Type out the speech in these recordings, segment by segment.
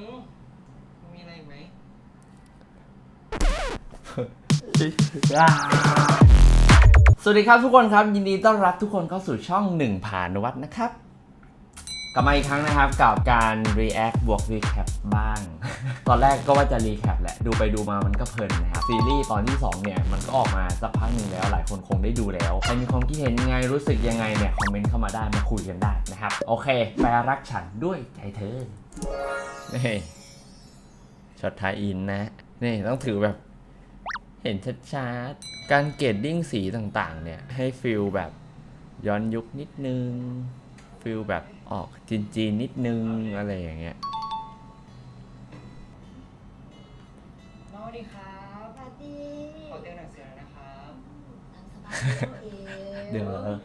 มมีอะไรอีกไหมสวัสดีครับทุกคนครับ ยินดีต้อนรับทุกคนเข้าสู่ช่องหนึ่งผ่านวัดนะครับ กลับมาอีกครั้งนะครับกับการ react บวก recap บ้าง ตอนแรกก็ว่าจะ recap แหละ ดูไปดูมามันก็เพลินนะครับ ซีรีส์ตอนที่ 2 เนี่ย มันก็ออกมาสักพักหนึ่งแล้ว หลายคนคงได้ดูแล้ว ใครมีความคิดเห็นยังไงรู้สึกยังไงเนี่ย คอมเมนต์เข้ามาได้มาคุยกันได้นะครับ โอเคแปลรักฉันด้วยใจเธอ นี่ช็อตไทายอินนะ นี่ต้องถือแบบ เห็นชัดๆ การเกรดดิ้งสีต่างๆ เนี่ย ให้ฟิลแบบย้อนยุคนิดนึง ฟิลแบบออกจีนๆนิดนึง อะไรอย่างเงี้ยสวัสดีครับสวัสดีขอเตียงหนังสือหน่อยนะครับตามสบายเดี๋ยวเอง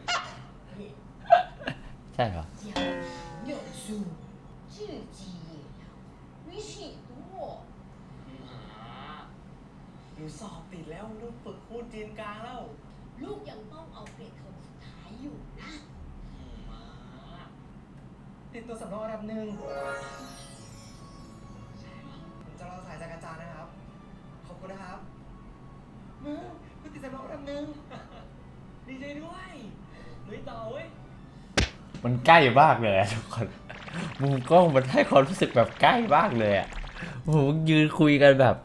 เดี๋ยวใช่เหรอ นูสอบติดแล้วต้องฝึกพูดจีนกลางแล้วลูกยังต้องเอาเกรดเทอมสุดท้ายอยู่นะ มาติดตัวสำรองอันดับหนึ่งผมจะรอสายจากอาจารย์นะครับ ขอบคุณนะครับมึงกูติดสำรองอันดับหนึ่งดีใจด้วยลุยต่อเว้ยมันใกล้มากเลยอะทุกคนมุมกล้องมันให้ความรู้สึกแบบใกล้มากเลยอะโอ้โหยืนคุยกันแบบ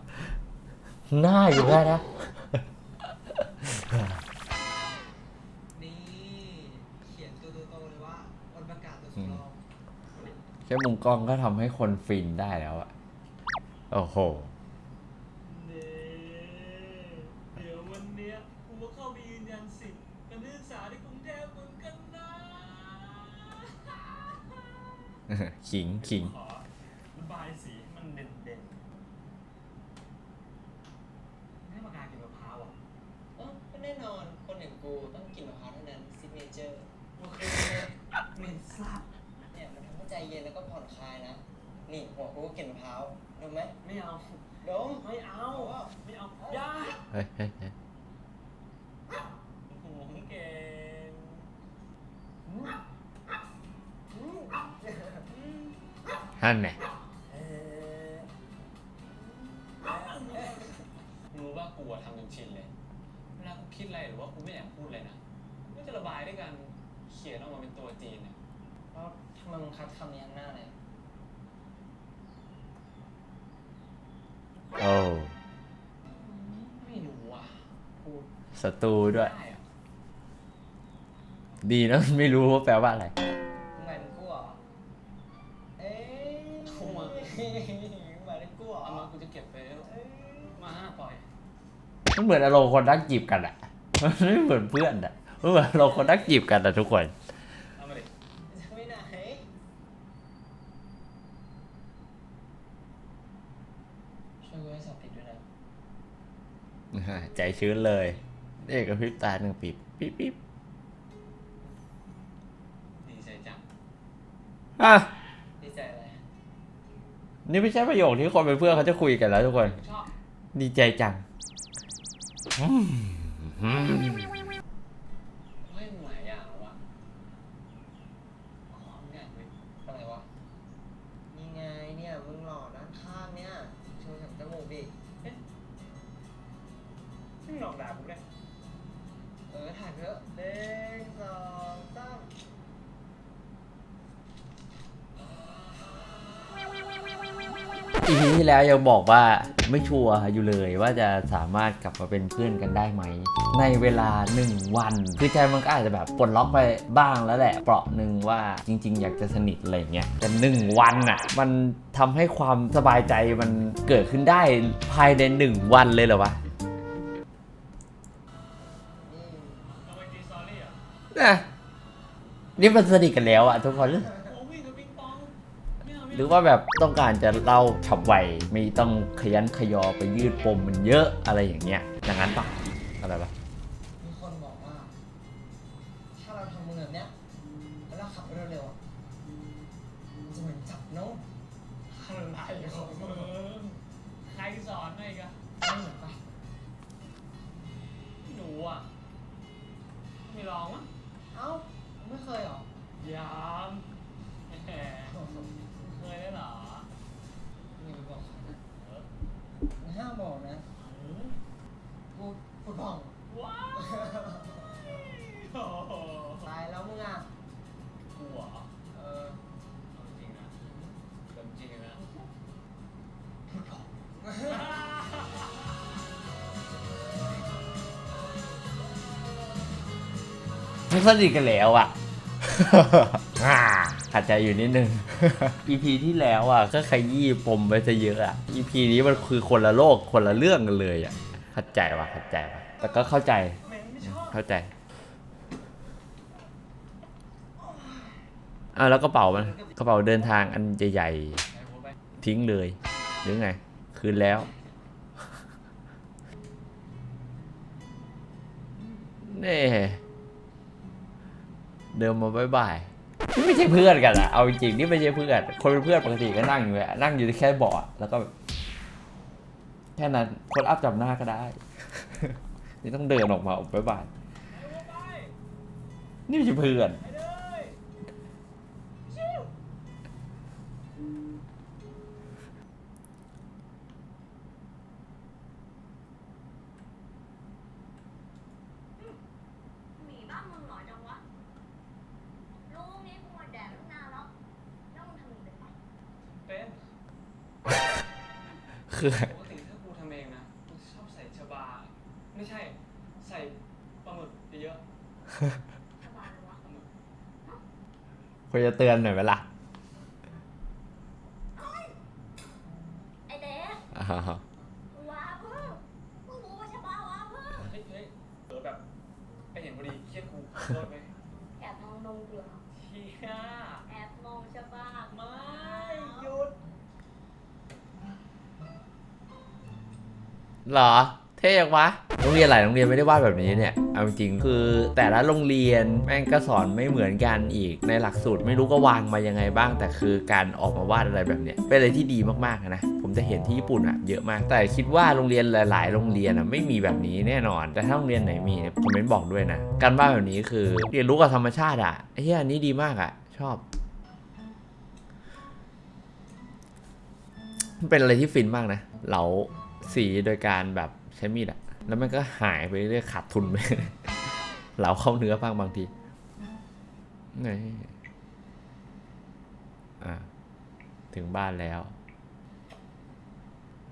หน้าอยู่ได้นะ นี่เขียนตัวโตๆเลยว่าวันประกาศตัวสำรองแค่มุมกล้องก็ทำให้คนฟินได้แล้วอะโอ้โห เน่เดี๋ยววันเนี้ยกูมาเข้าไปยืนยันสิทธิ์การศึกษาที่กรุงเทพเหมือนกันนะ ขิงขิงขอระบายสีให้มันเด่นเด่นให้ปากกากินมะพร้าวอะ เอ้าก็แน่นอน คนอย่างกู ต้องกินมะพร้าวเท่านั้นซิกเนเจอร์โอเคเหม็นสับเนี่ยมันทำให้ใจเย็นแล้วก็ผ่อนคลายนะ นี่หัวกูก็กินมะพร้าวดูไหมไม่เอาดมไม่เอา ไม่เอาอย่าเฮ้ยเฮ้ยเฮ้ยโอ้โหเก่งฮั่นไงเออรู้ว่ากูอะทำจนชินเลย เวลากูคิดอะไรหรือว่ากูไม่อยากพูดเลยนะกูก็จะระบายด้วยการเขียนออกมาเป็นตัวจีนเนี่ยแล้วทำไมมึงคัดคำนี้ข้างหน้าเลยโอ้ไม่รู้อะพูดสตูด้วย ได้อะ ดีนะไม่รู้ว่าแปลว่าอะไร มันเหมือนอารมณ์คนนักจีบกันอะมันไม่เหมือนเพื่อนอะมันเหมือนอารมณ์คนนักจีบกันอะทุกคน เอามาดิจะไปไหนช่วยกูให้สอบติดด้วยนะใจชื้นเลยเอกกับพริบตาหนึ่งปีบปิ๊บปิ๊บดีใจจังอะ ดีใจอะไรนี่ไม่ใช่ประโยคที่คนเป็นเพื่อนเขาจะคุยกันแล้วทุกคน ชอบ ดีใจจังอืมอืม เฮ้ยมึงหลายอย่างว่ะความอยากเลยอะไรวะนี่ไงเนี่ยมึงหล่อด้านข้างเนี่ยโชว์แถมจมูกดิซึ่งหลอกด่ากูได้เออถ่ายเถอะหนึ่งสองสามอีพีที่แล้วยังบอกว่า ไม่ชัวร์อยู่เลยว่าจะสามารถกลับมาเป็นเพื่อนกันได้ไหม ในเวลา 1 วัน คือใจมันก็อาจจะแบบปลดล็อกไปบ้างแล้วแหละเปราะหนึ่งว่าจริง ๆ อยากจะสนิทอะไรเงี้ยแต่หนึ่งวันอะมันทำให้ความสบายใจมันเกิดขึ้นได้ภายในหนึ่งวันเลยเหรอวะนะนี่มันสนิทกันแล้วอะทุกคน หรือว่าแบบต้องการจะเล่าฉับไวไม่ต้องขยันขยอไปยืดปมมันเยอะอะไรอย่างเงี้ยอย่างนั้นปะอะไรปะ สนิทกันแล้วอะอ่าขัดใจอยู่นิดนึง EP ที่แล้วอะก็ขยี้ปมไปซะเยอะอะ EP นี้มันคือคนละโลกคนละเรื่องกันเลยอะเข้าใจว่ะเข้าใจว่ะแต่ก็เข้าใจแม่งไม่ชอบเข้าใจอ่าแล้วกระเป๋ามันกระเป๋าเดินทางอันใหญ่ไปโพสต์ไปๆทิ้งเลยหรือไง คืนแล้วเน่ เดินมาบายบายนี่ไม่ใช่เพื่อนกันอะเอาจริงนี่ไม่ใช่เพื่อน คนเป็นเพื่อนปกติก็นั่งอยู่อะนั่งอยู่แค่เบาะแล้วก็แบบแค่นั้นคนอัพจับหน้าก็ได้ นี่ต้องเดินออกมาบายบายนี่ไม่ใช่เพื่อน คือปกติถ้ากูทำเองนะกูชอบใส่ชบา ไม่ใช่ ใส่ปลาหมึกเยอะสบายเลยวะๆปลาหมึกควรจะเตือนหน่อยไหมล่ะไอเด็กอ้าว ว้าเพิ่งมึงรู้ว่าใช่ปะว้าเพิ่ง เฮ้ยเฮ้ยเออแบบไปเห็นพอดีเครียดกูโทษไหม แอบมองนมกูเหรอ เชี่ย แอบมองใช่ปะ ไม่หยุด เหรอ เท่ยังวะโรงเรียนหลายโรงเรียนไม่ได้วาดแบบนี้เนี่ย เอาจริงๆคือแต่ละโรงเรียนแม่งก็สอนไม่เหมือนกันอีกในหลักสูตรไม่รู้ก็วางมายังไงบ้าง แต่คือการออกมาวาดอะไรแบบเนี้ยเป็นอะไรที่ดีมากๆนะผมจะเห็นที่ญี่ปุ่นอะเยอะมาก แต่คิดว่าโรงเรียนหลาย ๆ โรงเรียนอะไม่มีแบบนี้แน่นอน แต่ถ้าโรงเรียนไหนมีคอมเมนต์บอกด้วยนะ การวาดแบบนี้คือเรียนรู้กับธรรมชาติอะไอ้เหี้ยอันนี้ดีมากอะชอบเป็นอะไรที่ฟินมากนะเหลา สีโดยการแบบใช้มีดอะแล้วมันก็หายไปเรื่อยๆขาดทุนไปเหลาเข้าเนื้อบ้างบางทีไงอะถึงบ้านแล้ว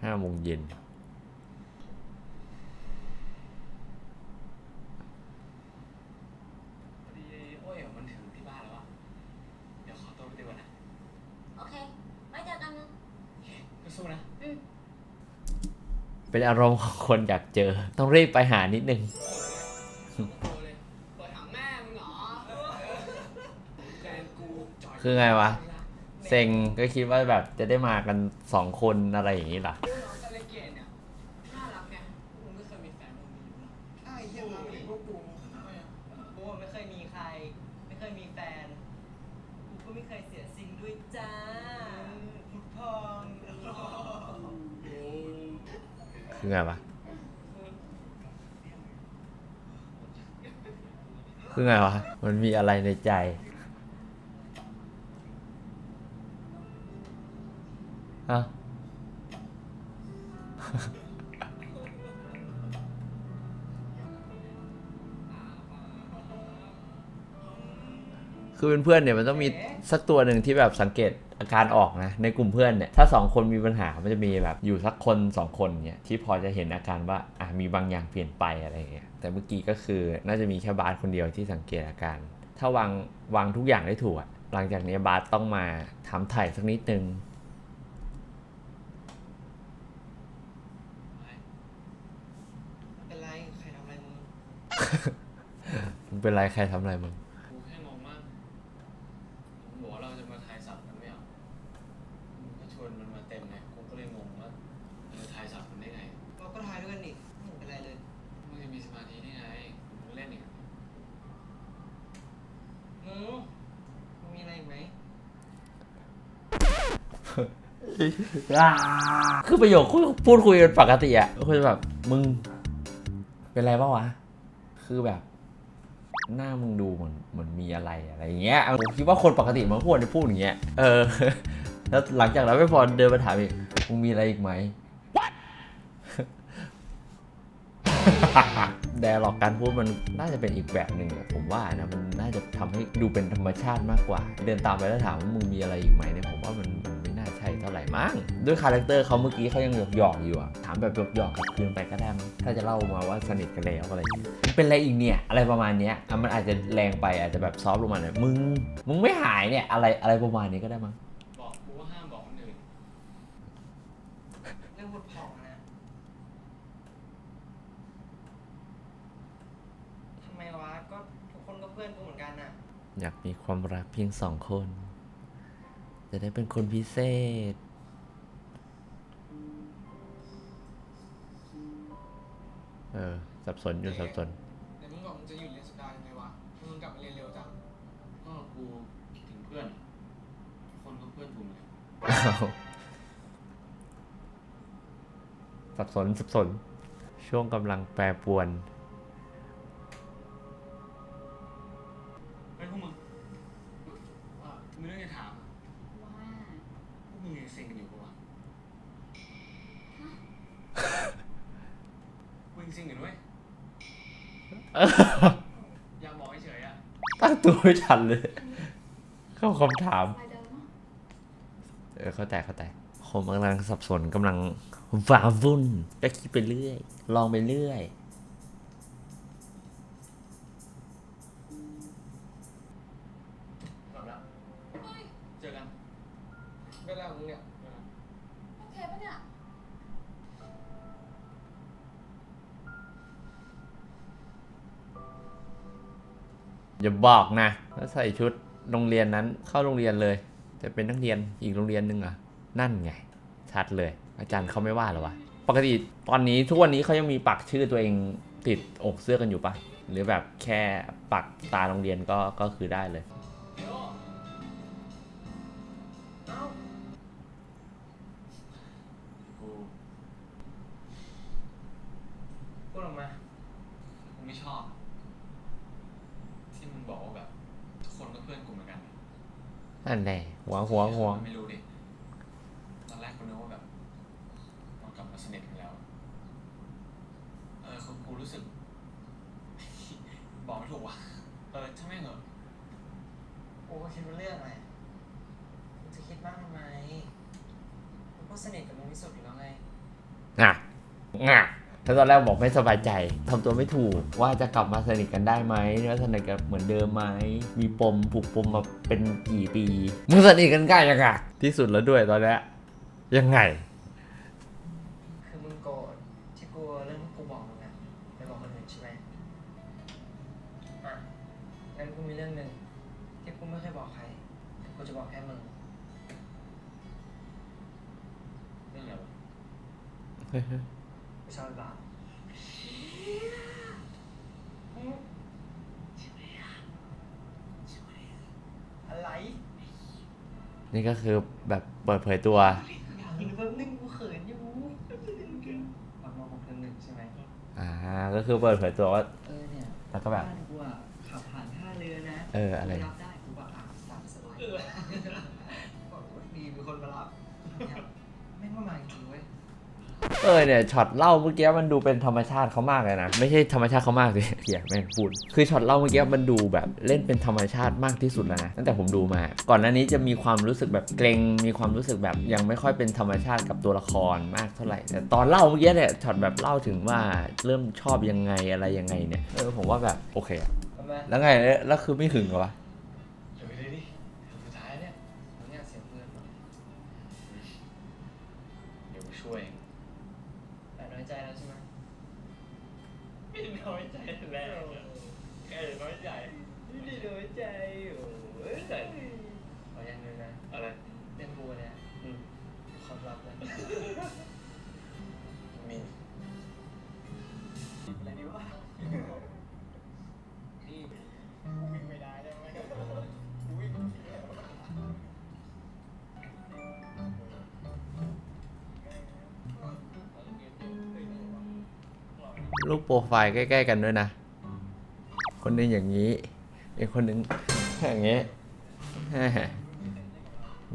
ห้าโมงเย็น พอดีโอ้ยมันถึงที่บ้านแล้วอะเดี๋ยวขอตัวไปดีกว่านะ โอเค ไว้เจอกันมึง สู้ๆนะ อืม เป็นอารมณ์ของคนอยากเจอ ต้องรีบไปหานิดนึงคือไงวะ เซ็งก็คิดว่าแบบจะได้มากันสองคนอะไรอย่างนี้หรอ น้องกันเลยเกดเนี่ยน่ารักไงมึงไม่เคยมีแฟนมึงมีอยู่หรอ ใช่เฮียเราเห็นพวกกูกูไม่เคยมีใคร ไม่เคยมีแฟน กูก็ไม่เคยเสียสิ่งด้วยจ้าพุทพอง คือไงวะ คือไงวะ มันมีอะไรในใจ ฮะ คือเป็นเพื่อนเนี่ยมันต้องมีสักตัวหนึ่งที่แบบสังเกต การออกนะในกลุ่มเพื่อนเนี่ยถ้าสองคนมีปัญหามันจะมีแบบอยู่สักคนสองคนเนี่ยที่พอจะเห็นอาการว่าอะมีบางอย่างเปลี่ยนไปอะไรอย่างเงี้ยแต่เมื่อกี้ก็คือน่าจะมีแค่บาสคนเดียวที่สังเกตอาการ ถ้าวางวางทุกอย่างได้ถูกอะหลังจากนี้บาสต้องมาถามถ่ายสักนิดนึงเป็นไรใครทำอะไรมึงมึงเป็นไรใครทำอะไรมึงกูแค่งงมากมึงบอกว่าเราจะมาทายสัตว์กันไม่เหรอมึงก็ชวนมันมาเต็มเลยกูก็เลยงงว่าเราจะทายสัตว์มันได้ไง เราก็ทายด้วยกันนี่ไม่เห็นเป็นไรเลย มึงจะมีสมาธิได้ไงมึงเล่นอีก มึงมึงมีอะไรอีกไหม คือประโยคพูดคุยกันปกติอะคุยแบบ มึง เป็นไรปะวะ คือแบบ หน้ามึงดูเหมือนเหมือนมีอะไรอะไรอย่างเงี้ยผมคิดว่าคนปกติมันควรจะพูดอย่างเงี้ย เออ แล้วหลังจากนั้นไม่พอเดินมาถามอีก มึงมีอะไรอีกไหมแดร์หลอกการพูดมันน่าจะเป็นอีกแบบหนึ่งผมว่านะมันน่าจะทำให้ดูเป็นธรรมชาติมากกว่า เดินตามไปแล้วถามว่ามึงมีอะไรอีกไหมเนี่ยผมว่ามัน มันไม่น่าใช่เท่าไหร่มั้งด้วยคาแรคเตอร์เขาเมื่อกี้เขายังหยอกหยอกๆอยู่อะถามแบบหยอกหยอกๆกลับคืนไปก็ได้มั้งถ้าจะเล่ามาว่าสนิทกันแล้วอะไรอย่างเงี้ยมันเป็นอะไรอีกเนี่ยอะไรประมาณเนี้ยอะมันอาจจะแรงไปอาจจะแบบซอฟต์ลงมาหน่อยมึงมึงไม่หายเนี่ยอะไรอะไรประมาณนี้ก็ได้มั้งบอกกูว่าห้ามบอกคนอื่นเรื่องบุดผ่องนะทำไมวะก็ทุกคนก็เพื่อนกูเหมือนกันน่ะอยากมีความรักเพียงสองคน จะได้เป็นคนพิเศษ เออ สับสนอยู่สับสนเดี๋ยวมึงบอกมึงจะหยุดเรียนสุดายังไงวะมึงกลับมาเรียนเร็วจังก็กูคิดถึงเพื่อนทุกคนก็เพื่อนกูหมดเลยอ้าวสับสนสับสน ช่วงกำลังแปรปรวน ตั้งตัวไม่ทันเลย เข้าคำถามเดิมเนาะเออเข้าใจเข้าใจผมกำลังสับสนกำลังว้าวุ่นก็คิดไปเรื่อย ลองไปเรื่อย อย่าบอกนะแล้วใส่ชุดโรงเรียนนั้นเข้าโรงเรียนเลย จะเป็นนักเรียนอีกโรงเรียนหนึ่งเหรอะนั่นไง ชัดเลย อาจารย์เขาไม่ว่าหรอวะปกติตอนนี้ทุกวันนี้เขายังมีปักชื่อตัวเองติดอกเสื้อกันอยู่ปะหรือแบบแค่ปักตาโรงเรียนก็ก็คือได้เลย น่หัวหัวหัวไม่รู้ดิตอนแรกกูนึกว่าแบบเรากลับมาสนิทกันแล้ว เออคือกูรู้สึก บอกไม่ถูกว่ะเออถ้าไม่งเหอะกูก็คิดว่าเรื่องอะไรมึงจะคิดมากทำไมกูก็สนิทกับมึงที่สุดอยู่แล้วไงอะอะ ถ้าตอนแรกบอกไม่สบายใจทำตัวไม่ถูกว่าจะกลับมาสนิทกันได้ไหมว่าสนิทกันเหมือนเดิมไหมมีปมผูกปมมาเป็นกี่ปีมึงสนิทกันใกล้ยังไงที่สุดแล้วด้วยตอนเนี้ยยังไง คือมึงโกรธที่กูเอาเรื่องที่กูบอกมึงอะไปบอกคนอื่นใช่ไหมอะงั้นกูมีเรื่องหนึ่งที่กูไม่เคยบอกใครแต่กูจะบอกแค่มึงเรื่องอะไรวะกูชอบไอ้บาสอะไร นี่ก็คือแบบเปิดเผยตัวอีกแป๊บนึงกูเขินอยู่ปากมองหกหนึ่งหนึ่งใช่ไหมอ่า ก็คือเปิดเผยตัวว่า เออเนี่ยแล้วก็แบบานกูอะขับผ่านท่าเรือนะเอออะไรรับได้กูบอกอะตามสบายบอกว่าดีมีคนมารับเนี่ยแม่งก็มาจริงๆเว้ยเออเนี่ยช็อตเล่าเมื่อกี้มันดูเป็นธรรมชาติเขามากเลยนะ ไม่ใช่ธรรมชาติเขามากสิเฮียแม่งพูดคือช็อตเล่าเมื่อกี้มันดูแบบเล่นเป็นธรรมชาติมากที่สุดแล้วนะตั้งแต่ผมดูมา ก่อนหน้านี้จะมีความรู้สึกแบบเกรงมีความรู้สึกแบบยังไม่ค่อยเป็นธรรมชาติกับตัวละครมากเท่าไหร่ แต่ตอนเล่าเมื่อกี้เนี่ยช็อตแบบเล่าถึงว่าเริ่มชอบยังไงอะไรยังไงเนี่ยเออผมว่าแบบโอเคแล้วไงแล้วคือไม่หึงเหรอวะ เดี๋ยวไปเลยดิเดี๋ยวสุดท้ายเนี่ย มึงเนี่ยเสียเพื่อนว่ะ เดี๋ยวกูช่วยเอง แต่น้อยใจแล้วใช่ไหม ไม่น้อยใจแล้วแค่น้อยใจ ไม่ได้น้อยใจโอ้ยขออย่างหนึงนะ อะไร เรื่องกูเนี่ย อืม ควา มีอะไรดีวะพี่กูวิ่งไม่ได้ได้ไหมกูวิ่งไม่ได้รูปโปรไฟล์ใกล้ๆกันด้วยนะ คนนึงอย่างนี้ อีกคนนึงอย่างนี้แฮ่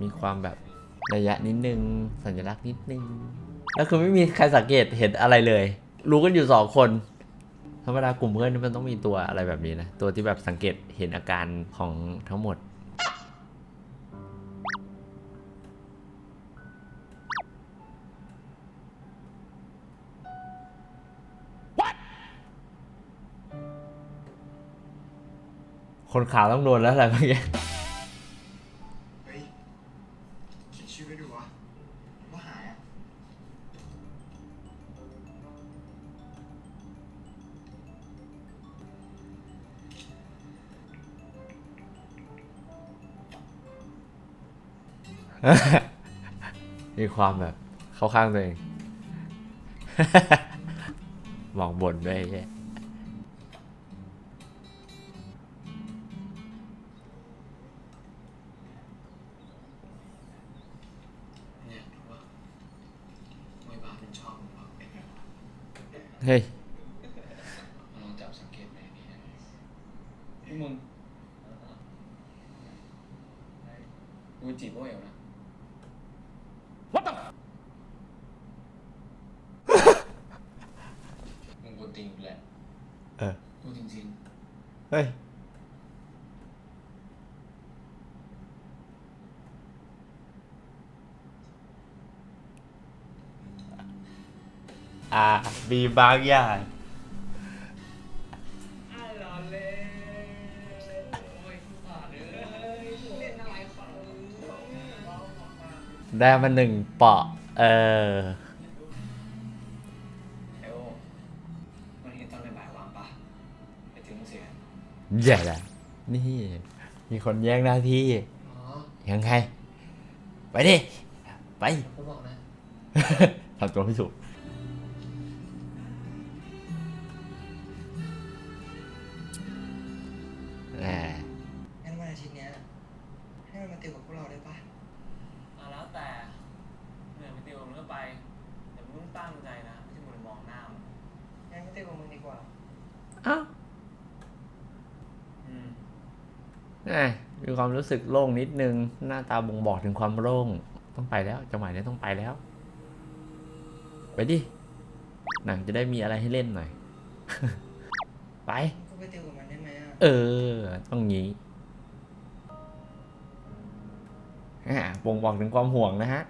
มีความแบบ ระยะนิดนึง สัญลักษณ์นิดนึง แล้วคือไม่มีใครสังเกตเห็นอะไรเลย รู้กันอยู่สองคนธรรมดากลุ่มเพื่อนมันต้องมีตัวอะไรแบบนี้นะ ตัวที่แบบสังเกตเห็นอาการของทั้งหมด คนขาวต้องโดนแล้วอะไรเมื่อกี้ มีความแบบเข้าข้างตัวเอง มองบนด้วยไอ้เหี้ยเนี่ยรู้ว่าไม่บาเป็นชอบมึงหรอกเฮ้ยลองจับสังเกตไหมนี่นะพี่มึงกูจีบโอ้ยเอานะมึงกูติงแหละเออ กูจริงเฮ้ย อ่ามีบางอย่าง ได้มาหนึ่งเปาะ เออๆไอโอวันนี้ตอนบ่ายๆว่างปะไปถึงเสียใหญ่ละนี่ มีคนแย่งหน้าที่ อ๋อยังไง ไปดิ ไปกูบอกนะ ทำตัวไม่ถูก รู้สึกโล่งนิดนึง หน้าตาบ่งบอกถึงความโล่ง ต้องไปแล้วจังหวะนี้ต้องไปแล้ว ไปดิ หนังจะได้มีอะไรให้เล่นหน่อย ไป ก็ไปติวกับมันได้ไหมอะเออ ต้องงี้อ่าบ่งบอกถึงความห่วงนะฮะ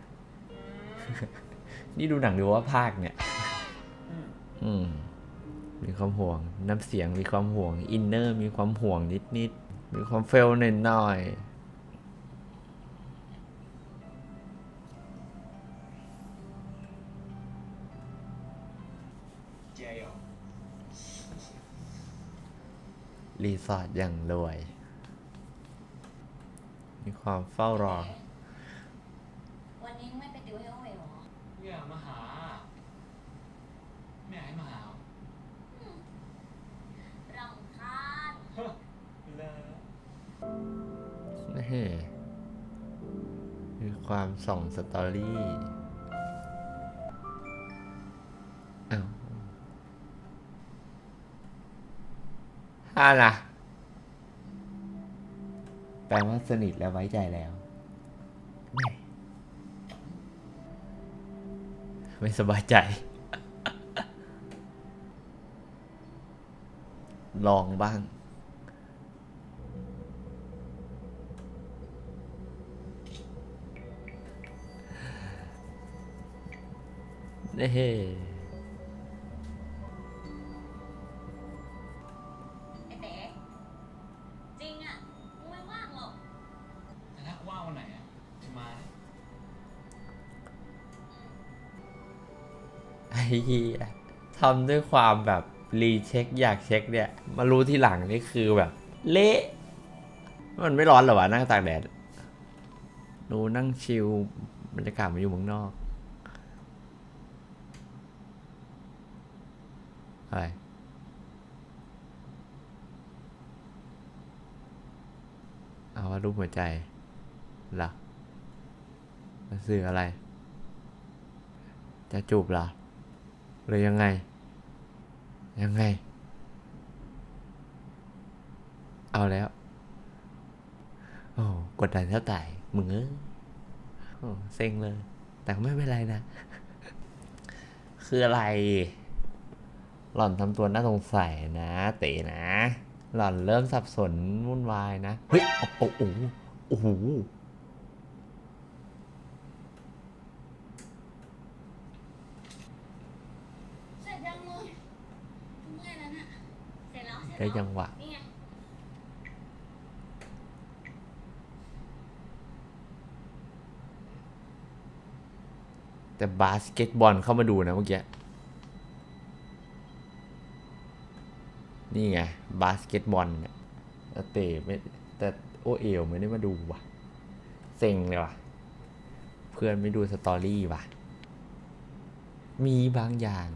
นี่ดูหนังดูว่าภาคเนี่ย อืมอืม มีความห่วง น้ำเสียงมีความห่วง อินเนอร์มีความห่วงนิดๆ มีความเฟลหน่อยหน่อยเจียหรอรีสอร์ทอย่างรวย มีความเฝ้ารอ วันนี้ไม่ไปติวให้โอเอ๋เหรอ ไม่อยากมาหา ไม่อยากให้มาหา รำคาญ เลย นี่มีความส่องสตอรี่อ้าวฮ่านะแปลว่าสนิทและไว้ใจแล้ว ไม่สบายใจลองบ้าง เน่ไอ้เต๋จริงอะกูไม่ว่างหรอก แต่ถ้าว่างวันไหนอะจะมานะไอ้เหี้ยทำด้วยความแบบรีเช็คอยากเช็คเนี่ย มารู้ที่หลังนี่คือแบบ เละ มันไม่ร้อนเหรอวะนั่งตากแดดดูนั่งชิลบรรยากาศมันอยู่เมืองนอก อะไรเอาว่ารูปหัวใจหรอมันสื่ออะไร จะจูบหรอหรือยังไง ยังไง เอาแล้ว โอ้กดดันเท่าไต่มึงเอ้ยโอ้เซ็งเลย แต่ไม่เป็นไรนะ คืออะไร หล่อนทำตัวน่าสงสัยนะเต๋นะ หล่อนเริ่มสับสนวุ่นวายนะ เฮ้ย โอ้โหโอ้โหได้จังหวะแต่บาสเกตบอลเข้ามาดูนะเมื่อกี้ นี่ไง บาสเกตบอลเนี่ยแต่เตะไม่แต่โอเอลไม่ได้มาดูว่ะเซ็งเลยว่ะ เพื่อนไม่ดูสตอรี่ว่ะ มีบางอย่าง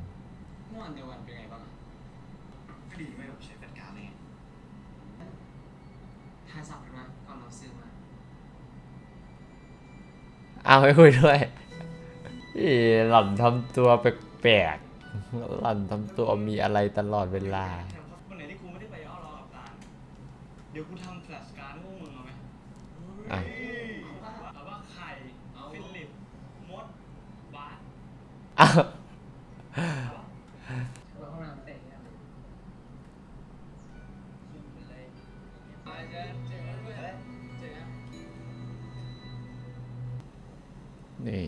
เมื่อวันเดียวกันเป็นไงบ้างอะก็ดีไม่แบบใช้แฟนการเลยทายสับกันมาก่อนเราซื้อมา เอาให้คุยด้วยอีหล่อนทำตัวแปลกๆหล่อนทำตัวมีอะไรตลอดเวลา เดี๋ยวกูทำแฟลชการ์ดให้พวกมึงเอาไหมอะ เอาว่าไข่ฟิลิปมดบาสอ้าวเราเข้ามาเตะเนี่ยยิงไปเลยไปเจอเจอกันเว้ยเจอกันนี่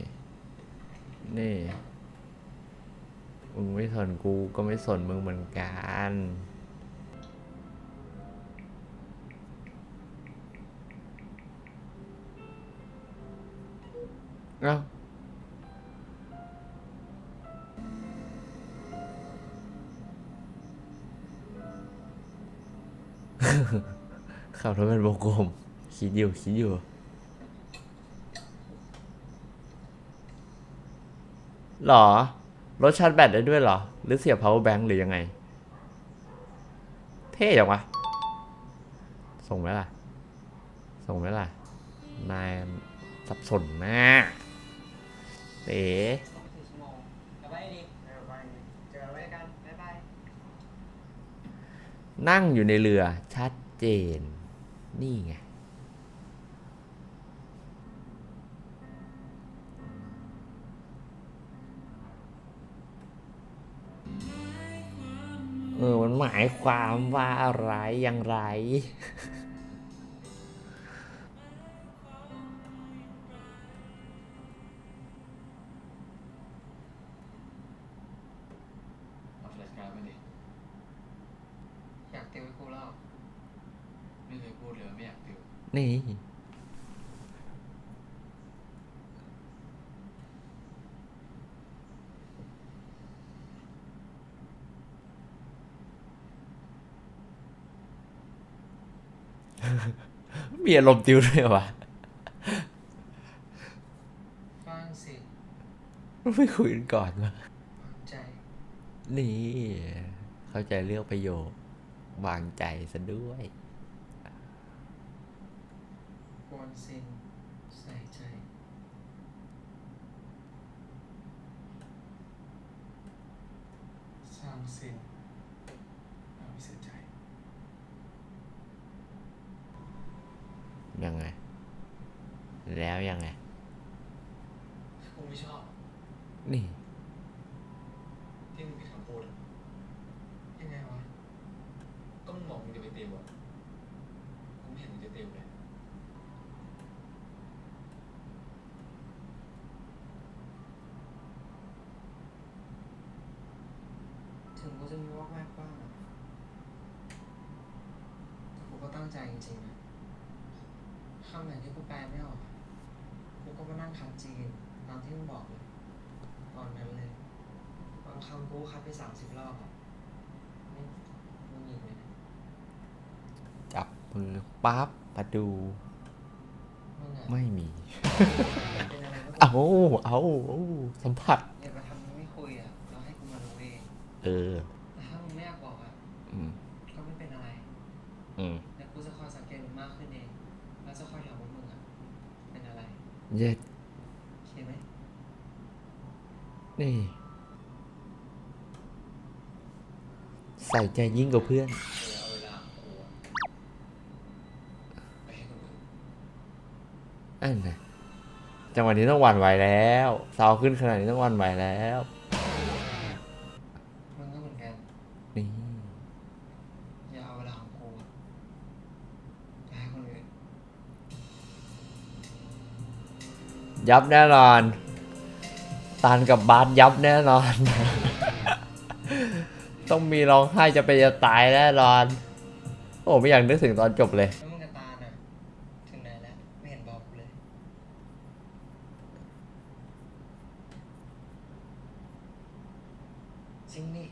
นี่ มึงไม่สนกูก็ไม่สนมึงเหมือนกัน เอ้าขับรถเป็นวงกลมคิดอยู่คิดอยู่หรอ รถชาร์จแบตได้ด้วยหรอ หรือเสียบ power bank หรือยังไง เท่จังวะ ส่งไหมล่ะ ส่งไหมล่ะ นายสับสนนะ เต๋นั่งอยู่ในเรือชัดเจน นี่ไง เออ มันหมายความว่าอะไรอย่างไร ติวให้กูแล้วไม่เคยพูดเลยว่าไม่อยากติวนี่ มีอารมณ์ติวด้วยวะฟังสิไม่คุยกันก่อนวะวางใจ นี่ เข้าใจเลือกประโยค วางใจซะด้วยกวนซินใส่ใจ สร้างสินเราไม่เสียใจ ยังไง แล้วยังไง กูไม่ชอบ นี่ ที่มึงไปทำพูดอะ ยังไงวะ ก็มึงบอกมึง จะไปติวอะกูไม่เห็นมึงจะติวเลยถึงกูจะมีวอกแวกบ้างอะแต่กูก็ตั้งใจจริงๆนะคำไหนที่กูแปลไม่ออกอะกูก็มานั่งคัดจีนตามที่มึงบอกเลย ตอนนั้นเลย บางคำกูคัดไปสามสิบรอบอะนี่มึงยิงเลยนะ จับ มือปั๊บมาดูมึงอะไม่มี เป็นอะไรก็เอาเอาเอาสัมผัส อย่ามาทำไม่คุยอะเราให้กูมารู้เองเออ แต่ถ้ามึงไม่อยากบอกอะอืม ก็ไม่เป็นอะไรอืมแต่กูจะคอยสังเกตมึงมากขึ้นเองแล้วจะคอยถามว่ามึงอะเป็นอะไรเย็ดโอเคไหมนี่ ใส่ใจยิ่งกว่าเพื่อน เออเอาเวลาของกูอะไปให้คนอื่น อันน่ะจังหวะนี้ต้องหวั่นไหวแล้วเสาวขึ้นขนาดนี้ต้องหวั่นไหวแล้วมึงก็เหมือนกันนี่อย่าเอาเวลาของกูอะไปให้คนอื่นยับแน่นอนตานกับบาสยับแน่นอน ต้องมีร้องไห้จะไปจะตายแน่นอน โอ้ไม่อยากนึกถึงตอนจบเลยแล้วมึงกับตาลน่ะ ถึงไหนแล้ว ไม่เห็นบอกกูเลย จริงดิ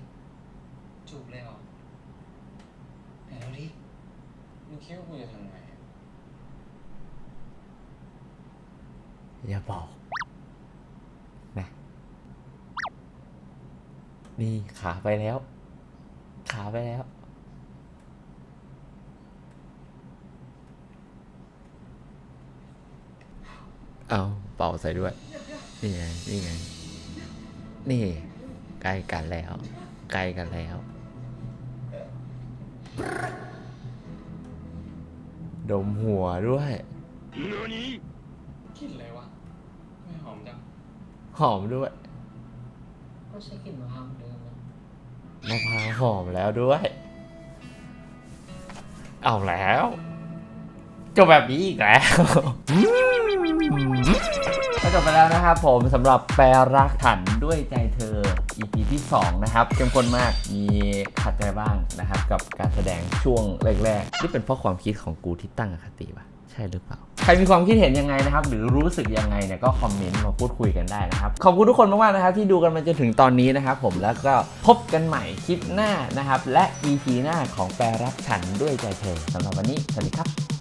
จูบเลยเหรอไหนเราดิ มึงคิดว่ากูจะทำไงอะ อย่าบอกนะ นี่ขา ไปแล้ว ขาไปแล้ว เอาเป่าใส่ด้วย นี่ไง นี่ไง นี่ ใกล้กันแล้ว ใกล้กันแล้ว ดมหัวด้วยกลินอะไรวะไม่หอมจัง หอมด้วย ก็ใช้กลิ่นมะพร้าวเหมือนเดิมนะม มะพร้าวหอมแล้วด้วย เอาแล้ว จบแบบนี้อีกแล้ว ก็จบไปแล้วนะครับผมสำหรับแปรรักถันด้วยใจเธอ EP ที่ 2 นะครับเข้มข้นมากมีขัดใจบ้างนะครับ กับการแสดงช่วงแรกๆ นี่เป็นเพราะความคิดของกูที่ตั้งอคติปะใช่หรือเปล่า รมีความคิดเห็นยังไงนะครับ หรือรู้สึกยังไงเนี่ยก็คอมเมนต์มาพูดคุยกันได้นะครับ ขอบคุณทุกคนมากๆนะครับที่ดูกันมาจนถึงตอนนี้นะครับผมแล้วก็พบกันใหม่คลิปหน้านะครับ และ EP หน้าของแปรรักฉันด้วยใจเธอสำหรับวันนี้สวัสดีครับ